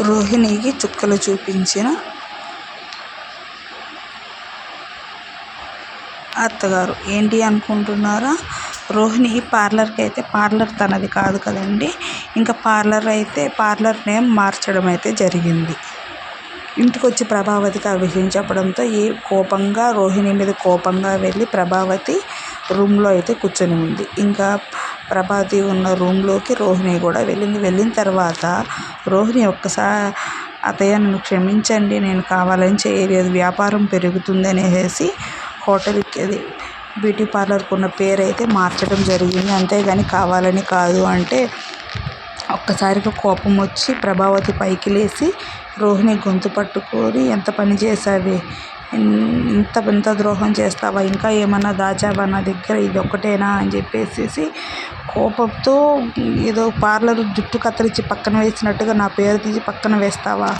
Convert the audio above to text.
రోహిణికి చుక్కలు చూపించిన అత్తగారు. ఏంటి అనుకుంటున్నారా? రోహిణి పార్లర్కి అయితే పార్లర్ తనది కాదు కదండి. ఇంకా పార్లర్ అయితే పార్లర్ నేమ్ మార్చడం అయితే జరిగింది. ఇంటికి వచ్చి ప్రభావతికి ఆ విషయం చెప్పడంతో ఏ కోపంగా రోహిణి మీద కోపంగా వెళ్ళి ప్రభావతి రూమ్లో అయితే కూర్చొని ఉంది. ఇంకా ప్రభావతి ఉన్న రూమ్లోకి రోహిణి కూడా వెళ్ళింది. వెళ్ళిన తర్వాత రోహిణి ఒక్కసారి అత్తయ్య నన్ను క్షమించండి నేను కావాలని చేయలేదు వ్యాపారం పెరుగుతుంది అనేసి హోటల్కి అది బ్యూటీ పార్లర్కి ఉన్న పేరు అయితే మార్చడం జరిగింది. అంతేగాని కావాలని కాదు అంటే ఒక్కసారిగా కోపం వచ్చి ప్రభావతి పైకి లేచి రోహిణి గొంతు పట్టుకొని ఎంత పని చేసావే ఇంత ఇంత ద్రోహం చేస్తావా? ఇంకా ఏమన్నా దాచావా? నా దగ్గర ఇది ఒక్కటేనా అని చెప్పేసి కోపంతో ఏదో పార్లర్ జుట్టు కత్తిరించి పక్కన వేసినట్టుగా నా పేరు తీసి పక్కన వేస్తావా?